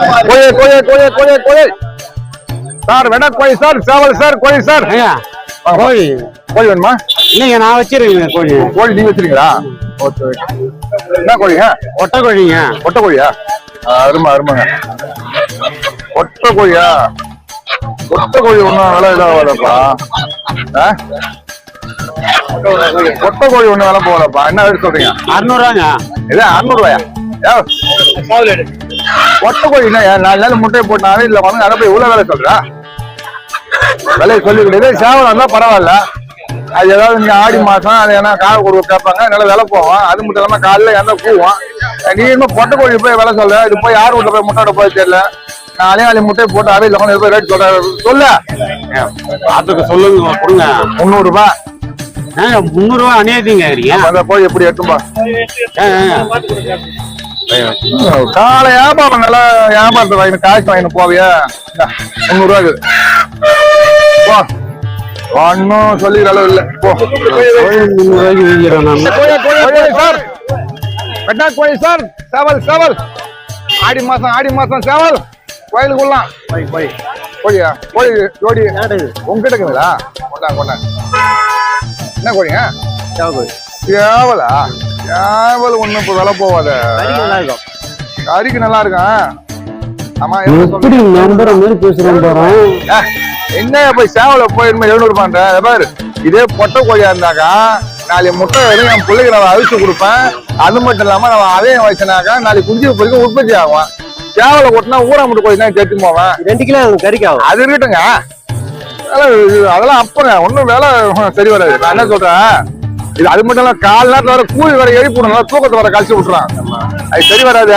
கோழி கோழி கோழி கோழி கோழி சார் வேணா கோழி சார் சேவல் சார் கோழி சார். கோழி கோழி வேணுமா? இல்லைங்க நான் வச்சிருக்கேங்க கோழி. கோழி நீங்க வச்சிருக்கீங்களா? Okay okay. என்ன கோழிங்க ஒட்டை கோழிங்க. ஒட்டை கோழியா? அருமை அருமைங்க. ஒட்டை கோழியா? ஒட்டை கோழி ஒன்றும் விலை இதாகலப்பா ஆ? ஒட்டை கோழி ஒன்றும் விலை போகலப்பா. என்ன ரேட் சொல்றீங்க? அறுநூறுவாங்க. இது அறுநூறுவாயா? ஏ ஒட்டை நாலு நாள் முட்டையை போட்டாவே இல்லை வந்து அதை போய் இவ்வளோ வேலை சொல்றா. விலையை சொல்லி கிடையாது சேவல் இருந்தால் பரவாயில்ல. அது ஏதாவது இங்க ஆடி மாசம் அது என்ன கால கொடுக்க கேட்பாங்க நல்ல விலை போவோம் அது மட்டும் இல்லாம காலைல எந்த கூவும் நீ இன்னும் பொட்டை கோழி போய் விலை சொல்ல இது போய் யார் வீட்டுல போய் முட்டை போய் தெரியல. நாலே நாலு முட்டையை போட்டு அவையில் கொண்டு போய் ரேட் சொல்ற சொல்ல. பார்த்துக்க சொல்லுங்க கொடுங்க. முந்நூறு ரூபாய் ஏங்க முந்நூறுவா அநியாயத்தீங்க இருக்கீங்க அந்த கோழி எப்படி ஏங்க காலை வியாபாரம் நல்லா வியாபாரத்தை வாங்கி காசு வாங்கிட்டு போவியா? முந்நூறு ரூபா இருக்குது போ. ஒன்னும் சொல்லிக்கிற அளவு இல்லை. போ. சார். வெட்டா கோழி சார். சேவல் சேவல். ஆடி மாசம் ஆடி மாசம் சேவல். கோயிலுக்குள்ளலாம். கோழியா? கோழி ஜோடி. உங்ககிட்ட இருக்குங்களா கொண்டா கொண்டா. என்ன கோழிங்க? சேவலா சேவல்? ஒண்ணும் இப்போ விலை போவாத. கறிக்கு நல்லா இருக்கும் ஆமா? எப்படி நம்புற மாதிரி பேசுறேன் என்ன போய் சேவல போய் இனிமே எழுநூறு பண்ற பாரு இதே பொட்டை கோழியா இருந்தாக்கா நாளைக்கு முட்டை வரைக்கும் என் பிள்ளைக்கு நான் அவிச்சு கொடுப்பேன். அது மட்டும் இல்லாம நம்ம அதையும் வச்சனாக்கா நாளைக்கு குஞ்சு பொறிக்கும் உற்பத்தி ஆகும். சேவலை கொட்டினா ஊரா முட்டை கோழி தான் கெட்டு போவேன். ரெண்டு கிலோ கறிக்காகும். அது இருக்கட்டுங்க அதெல்லாம் அப்பங்க ஒன்றும் வேலை சரி வராது. நான் என்ன சொல்றேன்? இது அது மட்டும் இல்ல கால் நேரத்துல வர கூலி வர எழுப்பி விடணும். தூக்கத்தை வர கழிச்சு விட்டுறான். அது சரி வராது?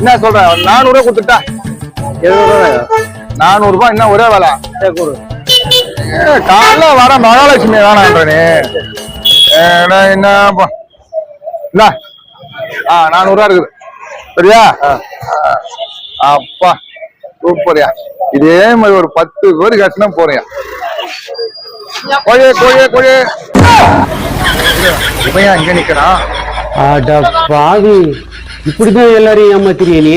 என்ன சொல்றேன் நானூறு ரூபாய்? கொடுத்துட்டா நானூறு ரூபாய் என்ன ஒரே வேலை? ஏ, காலைல வர மகாலட்சுமி வேணான்ற என்ன இந்தா. ஆ நானூறுவா இருக்குது. சரியா. அப்பா சூப்பர்யா இதே மாதிரி ஒரு பத்து பேர் கட்டினா போறியா? கோழி கோழி கோழி இவன் ஏன் இங்க நிக்கிறான் அட பாவி இப்படிதான் எல்லாரையும் ஏமாத்திரியே நீ?